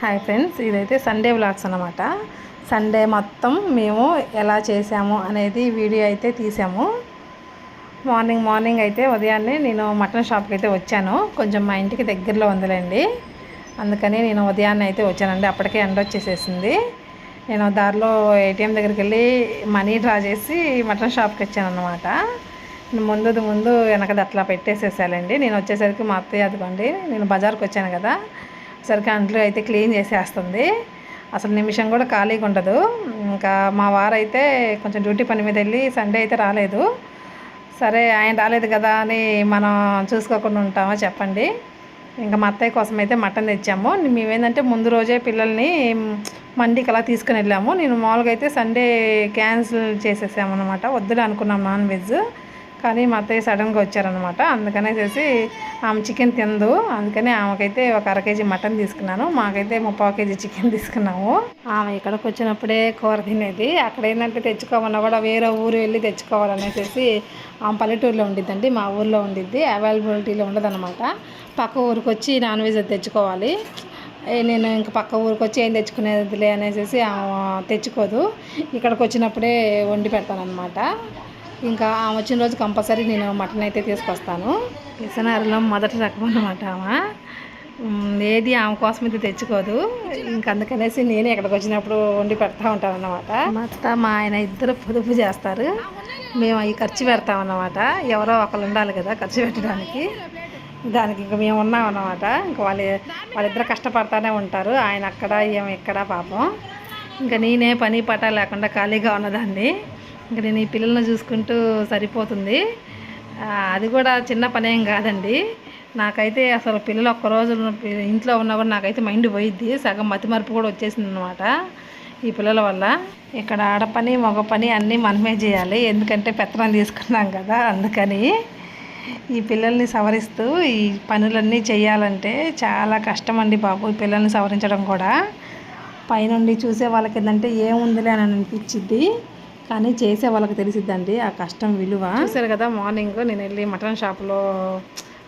Hi friends ఇదైతే Sunday vlogs అనమాట Sunday మొత్తం మేము ఎలా చేసాము అనేది వీడియో అయితే తీసాము. మార్నింగ్ మార్నింగ్ అయితే ఉదయాన్నే నేను మటన్ షాప్కి అయితే వచ్చాను. కొంచెం మా ఇంటికి దగ్గరలో ఉందిలేండి. అందుకని నేను ఉదయాన్నే అయితే వచ్చానండి. అప్పటికే ఎండ వచ్చేసేసింది. నేను దారిలో ఏటీఎం దగ్గరికి వెళ్ళి మనీ డ్రా చేసి మటన్ షాప్కి వచ్చాను అనమాట ముందు ముందు వెనకది అట్లా పెట్టేసేసాలండి. నేను వచ్చేసరికి మా అత్తయ్య అదిగోండి నేను బజార్కి వచ్చాను కదా. సరిగ్గా అంట్లో అయితే క్లీన్ చేసేస్తుంది. అసలు నిమిషం కూడా ఖాళీగా ఉండదు. ఇంకా మా వారైతే కొంచెం డ్యూటీ పని మీద వెళ్ళి సండే అయితే రాలేదు. సరే ఆయన రాలేదు కదా అని మనం చూసుకోకుండా ఉంటామా చెప్పండి. ఇంకా మా అత్తయ్య కోసం అయితే మటన్ తెచ్చాము. మేమేంటంటే ముందు రోజే పిల్లల్ని మండికి అలా తీసుకుని వెళ్ళాము. నేను మామూలుగా అయితే సండే క్యాన్సిల్ చేసేసాము అనమాట వద్దులే అనుకున్నాం నాన్ వెజ్. కానీ మా అత్తయ్య సడన్గా వచ్చారనమాట అందుకనేసేసి ఆమె చికెన్ తిందు. అందుకని ఆమెకైతే ఒక అర కేజీ మటన్ తీసుకున్నాను. మాకైతే ముప్పావు కేజీ చికెన్ తీసుకున్నాము. ఆమె ఇక్కడికి వచ్చినప్పుడే కూర తినేది. అక్కడ ఏంటంటే తెచ్చుకోమన్నా కూడా వేరే ఊరు వెళ్ళి తెచ్చుకోవాలనేసి ఆమె పల్లెటూరులో ఉండిద్దండి. మా ఊర్లో ఉండిద్ది. అవైలబిలిటీలో ఉండదన్నమాట. పక్క ఊరికి వచ్చి నాన్ వెజ్ తెచ్చుకోవాలి. నేను ఇంకా పక్క ఊరికి వచ్చి ఏం తెచ్చుకునేదిలే అనేసి తెచ్చుకోదు. ఇక్కడికి వచ్చినప్పుడే వండి పెడతానమాట ఇంకా ఆమె వచ్చిన రోజు కంపల్సరీ నేను మటన్ అయితే తీసుకొస్తాను. పిసనారులో మొదటి రకం అనమాట ఆమె. ఏది ఆమె కోసం అయితే తెచ్చుకోదు. ఇంక అందుకనేసి నేనే ఇక్కడికి వచ్చినప్పుడు వండి పెడతా ఉంటాను అనమాట మొత్తం మా ఆయన ఇద్దరు పొదుపు చేస్తారు. మేము అవి ఖర్చు పెడతామన్నమాట ఎవరో ఒకరు ఉండాలి కదా ఖర్చు పెట్టడానికి. దానికి ఇంక మేము ఉన్నాం అన్నమాట. ఇంక వాళ్ళు వాళ్ళిద్దరు కష్టపడతానే ఉంటారు. ఆయన అక్కడ ఏమి ఇక్కడ పాపం. ఇంకా నేనే పని పట లేకుండా ఖాళీగా ఉన్నదాన్ని. ఇంకా నేను ఈ పిల్లలను చూసుకుంటూ సరిపోతుంది. అది కూడా చిన్న పనేం కాదండి. నాకైతే అసలు పిల్లలు ఒక్కరోజు ఇంట్లో ఉన్నా కూడా నాకైతే మైండ్ పోయిద్ది. సగం మతిమరుపు కూడా వచ్చేసింది అనమాట ఈ పిల్లల వల్ల. ఇక్కడ ఆడపని మగ పని అన్నీ మనమే చేయాలి. ఎందుకంటే పెత్తనం తీసుకున్నాం కదా అందుకని. ఈ పిల్లల్ని సవరిస్తూ ఈ పనులన్నీ చేయాలంటే చాలా కష్టం అండి బాబు ఈ పిల్లల్ని సవరించడం కూడా. పైనుండి చూసే వాళ్ళకి ఏంటంటే ఏముందిలే అని అనిపించింది కానీ చేసే వాళ్ళకి తెలిసిద్దండి ఆ కష్టం విలువ. చూసారు కదా మార్నింగ్ నేను వెళ్ళి మటన్ షాప్లో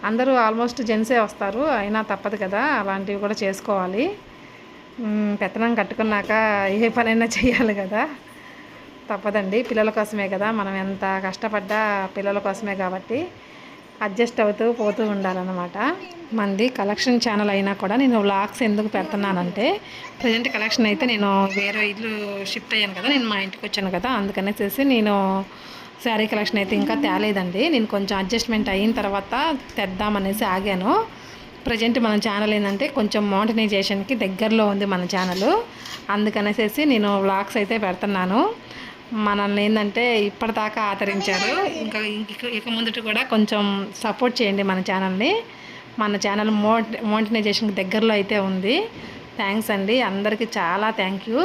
అందరూ ఆల్మోస్ట్ జెంట్సే వస్తారు అయినా తప్పదు కదా అలాంటివి కూడా చేసుకోవాలి. పెత్తనం కట్టుకున్నాక ఏ పనైనా చేయాలి కదా. తప్పదండి పిల్లల కోసమే కదా మనం ఎంత కష్టపడ్డా పిల్లల కోసమే కాబట్టి. అడ్జస్ట్ అవుతూ పోతూ ఉండాలన్నమాట. మంది కలెక్షన్ ఛానల్ అయినా కూడా నేను వ్లాగ్స్ ఎందుకు పెడుతున్నానంటే ప్రజెంట్ కలెక్షన్ అయితే నేను వేరే ఇల్లు షిఫ్ట్ అయ్యాను కదా నేను మా ఇంటికి వచ్చాను కదా అందుకనేసేసి నేను శారీ కలెక్షన్ అయితే ఇంకా తేలేదండి. నేను కొంచెం అడ్జస్ట్మెంట్ అయిన తర్వాత తెద్దామనేసి ఆగాను. ప్రజెంట్ మన ఛానల్ ఏంటంటే కొంచెం మోడర్నైజేషన్కి దగ్గరలో ఉంది మన ఛానల్ అందుకనేసేసి నేను వ్లాగ్స్ అయితే పెడుతున్నాను. మనల్ని ఏంటంటే ఇప్పటిదాకా ఆదరించారు. ఇంకా ఇక ముందుట కూడా కొంచెం సపోర్ట్ చేయండి మన ఛానల్ని. మన ఛానల్ మో మోనిటైజేషన్కి దగ్గరలో అయితే ఉంది. థ్యాంక్స్ అండి. అందరికీ చాలా థ్యాంక్ యూ.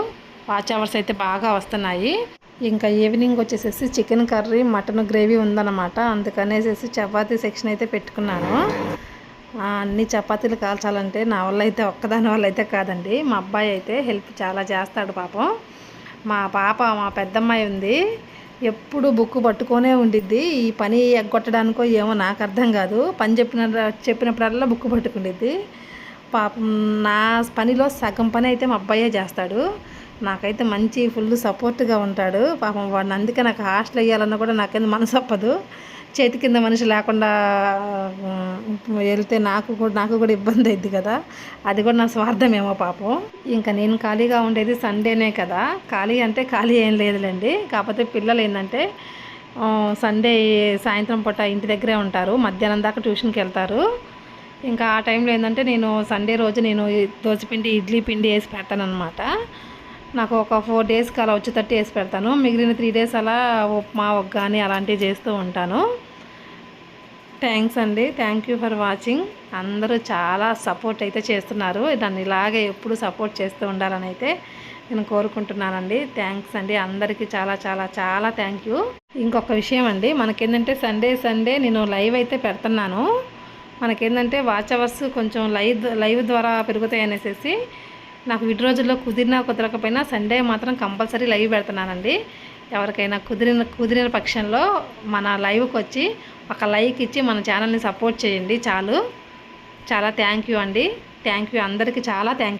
వాచ్ అవర్స్ అయితే బాగా వస్తున్నాయి. ఇంకా ఈవినింగ్ వచ్చేసేసి చికెన్ కర్రీ మటన్ గ్రేవీ ఉందన్నమాట. అందుకనేసేసి చపాతీ సెక్షన్ అయితే పెట్టుకున్నాను. అన్ని చపాతీలు కాల్చాలంటే నా వల్ల అయితే ఒక్కదాని వల్ల అయితే కాదండి. మా అబ్బాయి అయితే హెల్ప్ చాలా చేస్తాడు పాపం. మా పాప మా పెద్దమ్మాయి ఉంది. ఎప్పుడు బుక్ పట్టుకొనే ఉండిద్ది. ఈ పని ఎగ్గొట్టడానికో ఏమో నాకు అర్థం కాదు. పని చెప్పిన చెప్పినప్పుడల్లా బుక్ పట్టుకుండిద్ది. పాపం నా పనిలో సగం పని అయితే మా అబ్బాయే చేస్తాడు. నాకైతే మంచి ఫుల్ సపోర్ట్గా ఉంటాడు. పాపం వాడిని అందుకే నాకు హాస్టల్ వేయాలన్నా కూడా నాకైతే మనసు అప్పదు. చేతి కింద మనిషి లేకుండా వెళ్తే నాకు కూడా నాకు కూడా ఇబ్బంది అయింది కదా. అది కూడా నా స్వార్థమేమో పాపం. ఇంకా నేను ఖాళీగా ఉండేది సండేనే కదా. ఖాళీ అంటే ఖాళీ ఏం లేదులేండి. కాకపోతే పిల్లలు ఏంటంటే సండే సాయంత్రం పూట ఇంటి దగ్గరే ఉంటారు. మధ్యాహ్నం దాకా ట్యూషన్కి వెళ్తారు. ఇంకా ఆ టైంలో ఏంటంటే నేను సండే రోజు నేను దోశపిండి ఇడ్లీ పిండి వేసి పెడతాను అనమాట నాకు ఒక ఫోర్ డేస్కి అలా వచ్చేటట్టు వేసి పెడతాను. మిగిలిన త్రీ డేస్ అలా ఉప్మా ఒగ్గాని అలాంటివి చేస్తూ ఉంటాను. థ్యాంక్స్ అండి. థ్యాంక్ యూ ఫర్ వాచింగ్ అందరూ చాలా సపోర్ట్ అయితే చేస్తున్నారు. దాన్ని ఇలాగే ఎప్పుడు సపోర్ట్ చేస్తూ ఉండాలని అయితే నేను కోరుకుంటున్నానండి. థ్యాంక్స్ అండి. అందరికీ చాలా చాలా చాలా థ్యాంక్ యూ ఇంకొక విషయం అండి. మనకేంటంటే సండే సండే నేను లైవ్ అయితే పెడుతున్నాను. మనకేంటంటే వాచ్ అవర్స్ కొంచెం లైవ్ లైవ్ ద్వారా పెరుగుతాయి అనేసి నాకు విడి రోజుల్లో కుదిరినా కుదరకపోయినా సండే మాత్రం కంపల్సరీ లైవ్ పెడుతున్నానండి. ఎవరికైనా కుదిరిన కుదిరిన పక్షంలో మన లైవ్కి వచ్చి ఒక లైక్ ఇచ్చి మన ఛానల్ని సపోర్ట్ చేయండి చాలు. చాలా థ్యాంక్ యూ అండి. థ్యాంక్ యూ అందరికీ చాలా థ్యాంక్